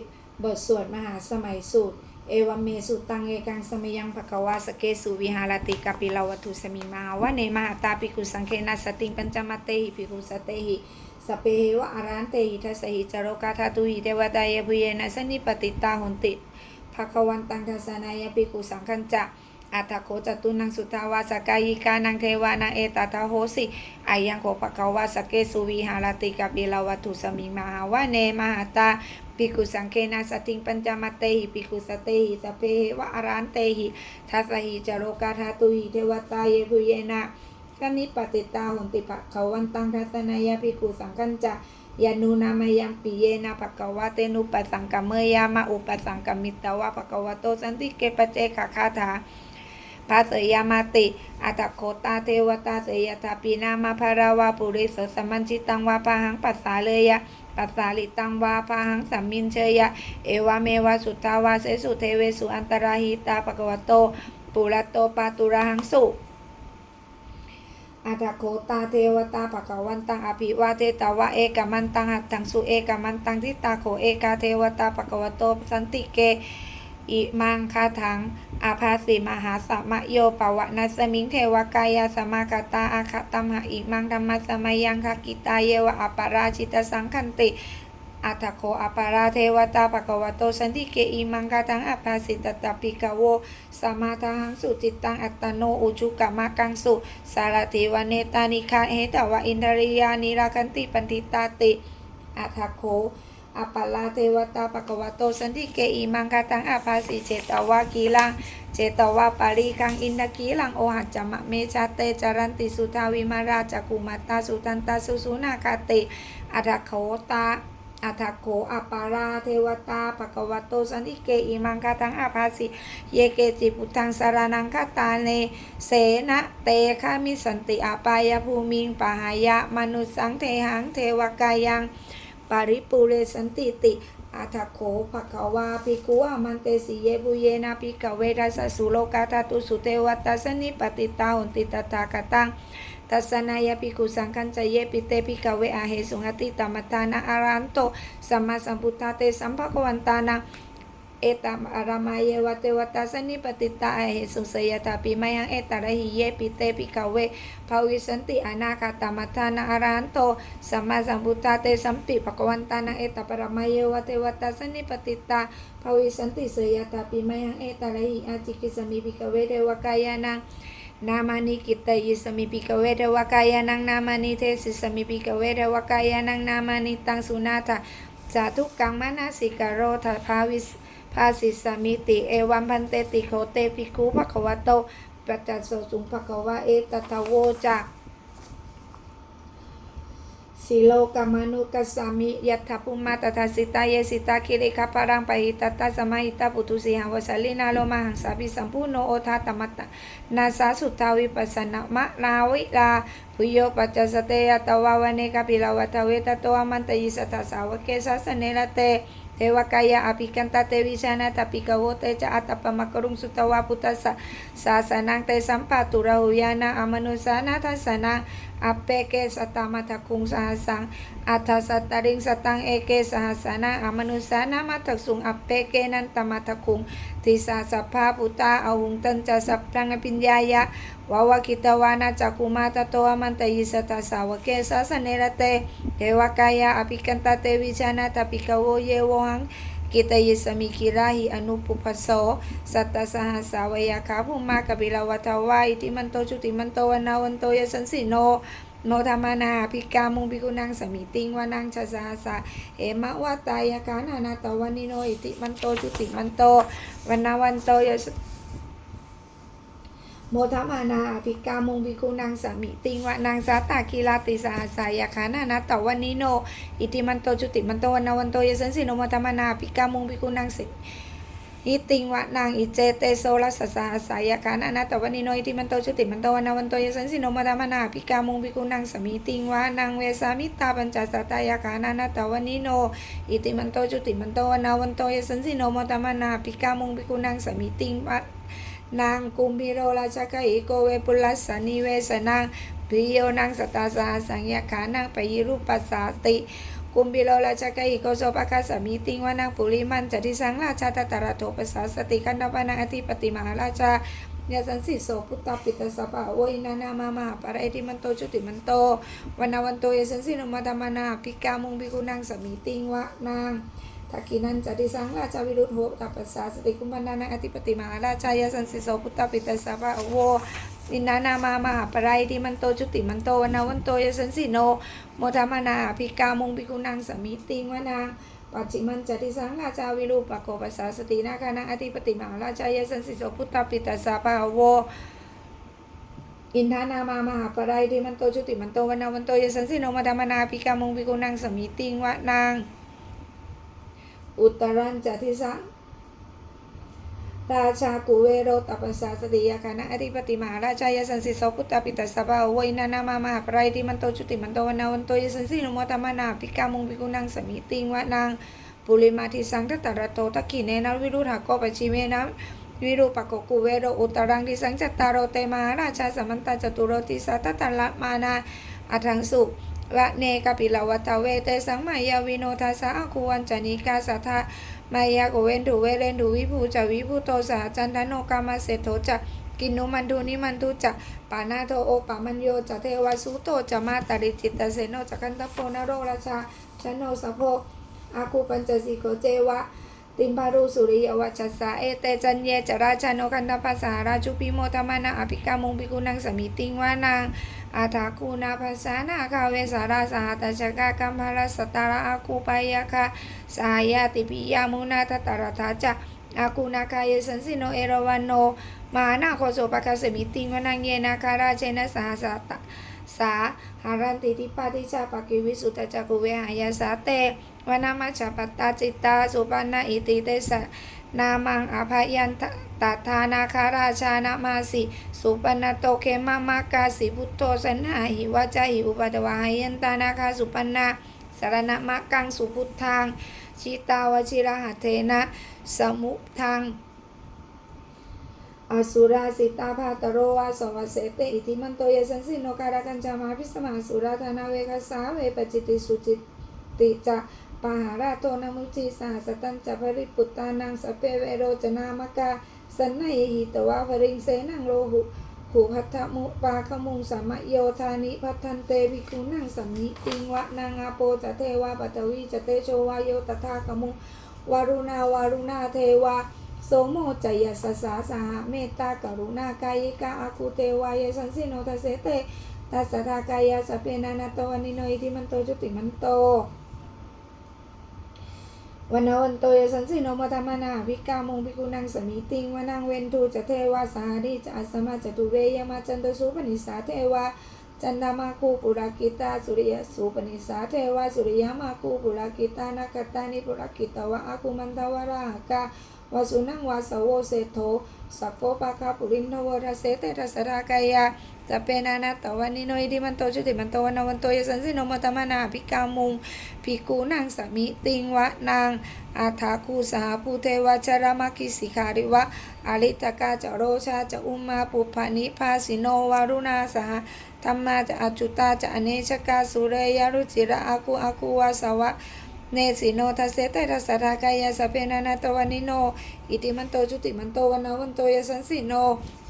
10 บทสวดมหาสมัยสูตร เอวเมสุตังเอกังสมยังภควาสเกสุวิหารติกาปิลาวัตุสมิมาวะเนมหาตาปิคุสังเคนาสติงปัญจมัตเตหิปิคุสเตหิสเปเหวะอารันเตหิทัสสหิจโรกาธาตุหิเทวตายภุเยนะสนิปติตาหุนติภควันตังทัสนายปิคุสังคัญจะ อัตถโคจตุนังสุทาวาสกายิกานังเทวานังเอตตาโหสิอายังโคปะกาวาสเกสุวิหารติกาบิลาวัตุสมิมหาวะเนมหาตาปิกุสังเคนะสติงปัญจมัตเตหิปิกุสเตหิสเพวะอารันเตหิทัสหิจโรกาธาตุหิเทวตาเยภุเยนะกนิปติตาหุนติปะเขาวันตังทัสนายาปิกุสังคัญจะยานุนามยังปิเยนะภะคะวะเตนุปสังกเมยามะอุปสังกมิตวะภะคะวะโตสันติเกปเจขะคาถา พระเสยามาติ อัตโคตาเทวตาเสยตาปีนามาภาราวาปุริสสมัญชิตังวาปะหังปัสสาเลยะปัสสาลิตังวาปะหังสัมมินเชยะ เอวาเมวะสุทาวาเสสุเทเวสุอันตราหิตาปะกวโต ปุระโตปาตุระหังสุอัตโคตาเทวตาภะคะวันตังอภิวาเทตาวะเอกมันตังหัตถังสุเอกมันตังทิตาโคเอกาเทวตาภะคะวโตสันติเก อิมังคาถังอาภาสิมหาสัมมโยปวะนัสมิงเทวกายาสมากตาอาคตัมหะอิมังธรรมสมัยยังคกิตาเยวะอปาราชิตสังคันติอัตโคอปาราเทวตาปะกวโตสันติเกอิมังคาทังอภาสิตตาปิกาโวสมาทาหังสุจิตตังอัตโนอุจุกามากังสุสารติวเนตานิคาเหตวะอินทริยานิราคันติปันติตาติอัตโค อปปลาเทวตาปะกวะโตสันติเกอิมังคาตังอาภาสิเจตวากีลัง เจตวาปาริคังอินทกีลังโอหัจจมะเมชาเตจารันติสุทาวิมาราจักุมาตาสุตันตาสุสุนาคาติอัตโคตาอัตโคอปาราเทวตาปะกวะโตสันติเกอิมังคาตังอาภาสิเยเกจิปุตังสารนังคาตาเนเสนะเตคามิสันติอาปายภูมิงปหายะมนุสังเทหังเทวกายัง ปาริปุเรสันติติอาทโขภะคะวาปิกุอามันเตสิเยบุเยนาปิกเวรัสสุโลกาตาตุสุเทวัตสนิปติตาหุนติตตากตังทัสนายปิกุสังคัญจเยปิเตปิกเวอาเหสุงติตามัตานาอารันโตสัมมาสัมพุทธาเตสัมภะวันตานา เอตัมอารามายเยวเตวตาสนิปติตาอเหสุสยตาปิมายังเอตระหิเยปิเตปิกาเวภาวิสันติอนาคาตมัทานาอารันโตสัมมาสัมพุทธาเตสัมปิปะกวันตานังเอตปรามายเยวเตวตาสนิปติตาภาวิสันติสยตาปิมายังเอตระหิอาจิกิสมิปิกาเวเทวกายานังนามานิกิตยิสมิปิกเวเทวกายานังนามานิเทสิสมิปิกเวเทวกายานังนามานิตังสุนาถาสาธุกังมานาสิกโรทภาวิส ภาสิสามิติ เอวัมพันเตติโคเตปิคุภควะโตปัจจัสโสสุงภควะเอตตะโวจะสิโลกามานุกัสสามิยัตถปุมมาตถาสิตาเยสิตาคิริคาปารังปะหิตตาสมาหิตาปุตุสิหังวสาลินาโลมาหังสาปิสัมพุโนโอทาตมัตตะนาสาสุทาวิปัสสนามะนาวิลาพุโยปัจจสเตยตวาวเนกปิลาวัตเวตโตอมันตยิสตาสาวกเกสัสเนระเต จะอัตปมกรุงสุตวาพุตสสะสา อัตสัตตริงสตังเอเกสหัสนาอมนุสานามาทักสุงอัปเปเกนันตมัทักุงทิสาสัพุตาอาหุงตันจะสัพพังปิญญายะวาวกิตวานาจักุมาตโตอมันตยิสตาสาวเกสาสเนรเตเทวกายะอภิกันตาเตวิชานาตปิกโวเยวังกิตยิสมิกิราหิอนุปุพโสสัตตสหัสาวยาคาภูมากบิลาวัตวาอิติมันโตจุติมันโตวนาวันโตยสันสิโน โนธรรมนาพิกามุงพิกุนังสมิติงวานังชาซาสะเอมะวะตายากานานาตวันนิโนอิติมันโตจุติมันโตวันนาวันโตยโมทมานาภิกามุงภิคุนางสามิติงวะนางสาตากีลาติสาสายาคานานาตวันนิโน อิติมันโตจุติมันโตวันนาวันโตยสันสินโมทมานาภิกามุงภิคุนางสิ อิติงวะนางอิเจเตโซลัสสาสายาคานานาตวันนิโนอิติมันโตจุติมันโตวันาวันโตยสันสิโนมทมานาอภิกามุงบิคุนางสามิติงวะนางเวสามิตาปัญจสัตายาคานานาตวันนิโนอิติมันโตจุติมันโตวันาวันโตยสันสิโนมทมานาอภิกามุงบิคุนางสามิติงวะนางกุมพิโรราชกะอิโกเวปุลัสสนิเวสนางพิโยนางสตาสาสังยาขานางปยิรุปัสสาติ กุมบิโลราชกอิโกโซปะคาสมีติงวานังปุริมันจติสังราชาตตระโตปัสาสติคันดปนังอธิปติมหาราชายาสันสิโสพุตตาปิตสสปะโวอินานามามาปะระเอติมันโตจุติมันโตวันาวันโตยาสันสินุมาตมานาภิกามุงภิกุนังสมีติงวะนางทักกินันจติสังราชาวิรุธโหตัปปัสาสติคุมันนานังอธิปติมหาราชายาสันสิโสพุตตาปิตสสปะโว อินนานามามหาปะไรติมันโตจุติมันโตวันนาวันโตยสันสิโน โมทามานาภิกามุงภิกุนังสมีติงวะนางปัจจิมันจติสังราชาวิรูปโกปัสสาสตินาคานังอธิปติมหาราชายสันสิโสพุตตาปิตสสะปะโวอินทานามามหาปรายติมันโตจุติมันโตวันนาวันโตยสันสิโนโมาดามนาปิกามุงปิกุนังสมิติงวะนางอุตตรันจติสัง ราชากุเวโรตัปสสาสติยาคานะอธิปติมหาราชายสันสิโสพุตตาปิตสสะปะโวอินานามามหาปรายติมันโตจุติมันโตวันาวันโตยสันสิโมาดามนาปิกามุงปิกุนังสมิติงวะนางปุริมาทิสังทัตตระโตตะขีเนนะวิรุธาโกปชิเมนะวิรูปโกกุเวโรอุตรังทิสังจัตตารโรเตมาราชาสมันตาจตุโรติสัตตตละมานาอัทังสุวะเนกปิลวัตเวเตสังมายาวิโนทัสสะอาคุวันจานิกาสัทธา มายาโกเวนดูเวเรนดูวิภูจะวิภูโตสาจันทโนกามาเสโทจะกินนุมันดูนิมันทุจะปานาโทโอปามันโยจะเทวสุโตจะมาตาริจิตตเสโนจะกันตโพนโรราชาชโนสะโพอาคูปัญจสิโกเจวะ ติมพารุสุริยวัชสะเอเตจันเยจราชาโนกันตภาษาราชุปิโมตมานาอภิกามุงปิกุนังสมิติงวานังอาทาคูนาภาษานาคาเวสาราสหตชกากัมภารสตาราอาคูปายาคาสายาติปิยามุนาทตารทาจาอาคูนาคายสันสิโนเอรวันโน มานาโคโสปะคาสมิติงวานังเยนาคาราเจนะสหสต สาหารันติทิปาติชาปกิวิสุตจักุเวหายาสาเตวนามาชาปตาจิตตาสุปันนาอิติเตสะนามังอภายันตตถานาคาราชานามาสิ สุปันโตเคมามากาสิพุทโธสนาหิวาจาหิอุปตวาหายันตานาคาสุปันนาสารณมักกังสุพุทธังชิตาวชิระหะเทนะ สมุทัง อสุราสิตาภาตโรวาสวัสเสเตอิทิมันโตยสันสิโนการกันจามาพิสมาสุราธนาเวกสาเวปจิติสุจิติจะปหาราโตนมุจีสหสตันจะภริปุตตานังสเปเวโรจนามกาสันนยหิตวาภริงเสนังโลหุหูพัทธมุปาขมุงสามะโยธานิพัทันเตภิกุนังสัมมิติงวะนางอาโปจะเทวาปัตวีจะเตโชวาโยตถาขมุงวารุณาวารุณาเทวา โสโมจยสสาสหเมตตากรุณากายิกาอาคุเทวายสันสิโนทัสเสเตตัสทากายาสเพนานาโตวันนิโนอิทิมันโตจุติมันโตวันวันโตยสันสิโนมธรรมนาวิกามงพิกุนังสมิติงวนังเวนทูจะเทวาสาริจะอัสสมาจะตุเวยมาจันตสุปนิสาเทวาจันดามาคูปุรากิตาสุริยสุปนิสาเทวาสุริยมาคูปุรากิตานาคตานิปุรากิตวะอาคุมันทวราหกา วาสุนังวาสโวเสโทสัพโพปะคาปุรินทวราเสเตทัสรากายาจะเป็นอนัตวันนิโนอิติมันโตจุติมันโตวันวันโตยสันสิโนมตมนาภิกามุงภิกูนางสามิติงวะนางอาทาคูสหภูเทวชรามาคิสิขาริวะอาลิตกาจะโรชาจะอุมมาปุพานิพาสิโนวารุณาสหธรรมาจะอจุตาจะอเนชกาสุเรยรุจิระอากุอากุวาสวะ เนสิโนทัสเสตทัสสะทากายาสเพนานาตวันนิโน อิติมันโตจุติมันโตวันนวันโตยสันสิโน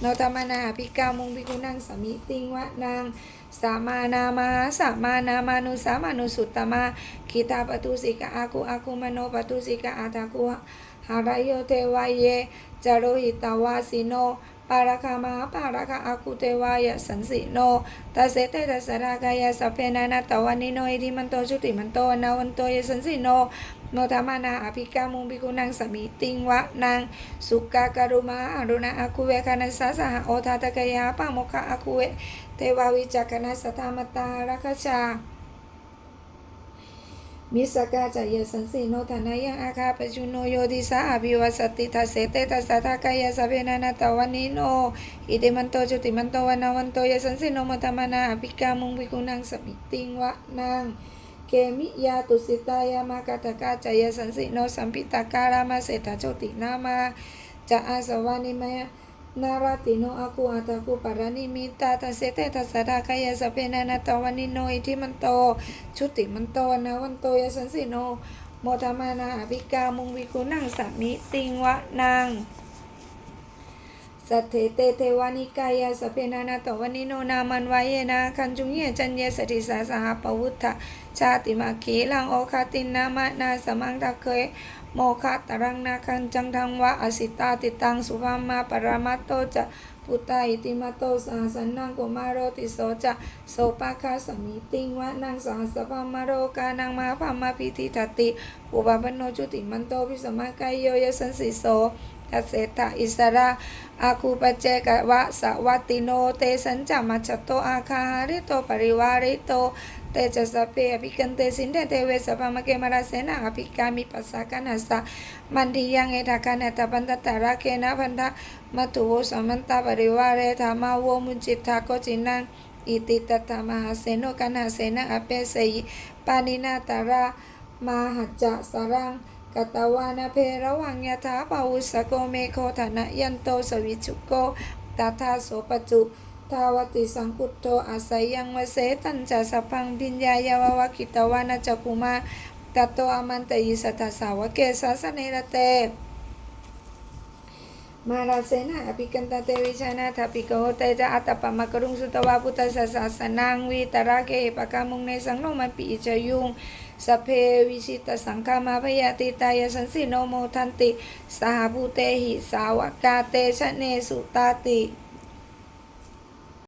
โนตมานาภิกามุงภิกุนังสมิติงวะนางสามานามาสามานามานุสามานุสุตตมาคิตาปตุสิกาอากุอากุมโนปตุสิกาอาตากุหารายโยเทวายเยจารุหิตาวาสิโน ปาราคามาปาราคาอาคุเทวายสันสิโนตัสเสเตตัสรากายสัพเพนานาตวันนิโนอิทิมันโตจุติมันโตนาวันโตยสันสิโนโนธรรมานาอภิกามุงภิกุนังสมิติงวะนางสุกาการุมาอรุณาอาคุเวคานัสสะสหโอทาตกยาปะโมคะอาคุเวเทวาวิจักนัสสะธามตารักชา มิสกาจายสันสีโนทนายังอาคาปจุโนโยติสาอภิวัสติทัสเสเตตัสสทากายาสเพนานาตวันนิโนอิติมันโตจุติมันโตวันาวันโตยสันสีโนมตมานาอภิกามุงภิกุนังสมิติงวะนางเกมิยาตุสิตายามากาตกาจายสันสิโนสัมปิตาการามาเศรษฐโชตินามาจะอาสวานิมย นาราติโนอากูอาตากูปารานิมิตาทัสเสเตทัสดากายสเพนานาตวันิโนอิทิมันโต ชุติมันโตนาวันโตยสันสิโน โมธามานาอภิกามุงวิกุนังสัมมิติงวะนัง สัทเทเตเทวานิกายาสพเพนานาตวันิโนนามันวายนาคันจุงเยจันเยสติสาสหปวุฒะชาติมาคีลังโอคาตินนามะนาสมังตะเคยโมคะตรังนาคันจังทังวะอสิตาติตังสุภามาปรามัตโตจะพุตตาอิติมาโตสหสันนังกุมารโรติโสจะโสปะคาสมิติงวะนังสหสภามโรกานังมาภามาพิธิตติอุบาปโนจุติมันโตพิสมังกายโยยสันสิโส ทัสเสตะอิสระอาคูปเจกวะสวัตติโน เตสัญจามัจโตอาคาหาริโตปริวาริโต เตจะสเพอภิกันเตสินเดเทเวสปามะเกมราเสนาอภิกามิปัสสะกันัสสะมันทิยังเอทากันตปันตตาราเคนะพันธะมัตุโวสัมมันตาปริวาเรธามาโวมุจิตทาโกจินังอิติตตมหาเสนกันหาเสนะอเปเสยปานินาตารามาหัจจะสรัง กตวานาเพระวังยถาปาวุสโกเมโคธนะยันโตสวิจุโกตถาโสปจุทาวติสังกุตโตอาศัยยังวเสตัญจะสพังพิญญายาววกิตวานาจักุมาตัตโตอมันตยิสัทสาวเกสาสเนระเตมาราเสนาอภิกันตเตวิชานาทาปิโกเตจะอัตปะมะกรุงสุตวาพุทธสสาสนังวิตราเกปะกามุงในสังโนมันปิอิจยุง สเพวิชิตสังฆามาพยาติตายสันสิโนโมทันติ สหภูเตหิสาวกาเตชะเนสุตาติ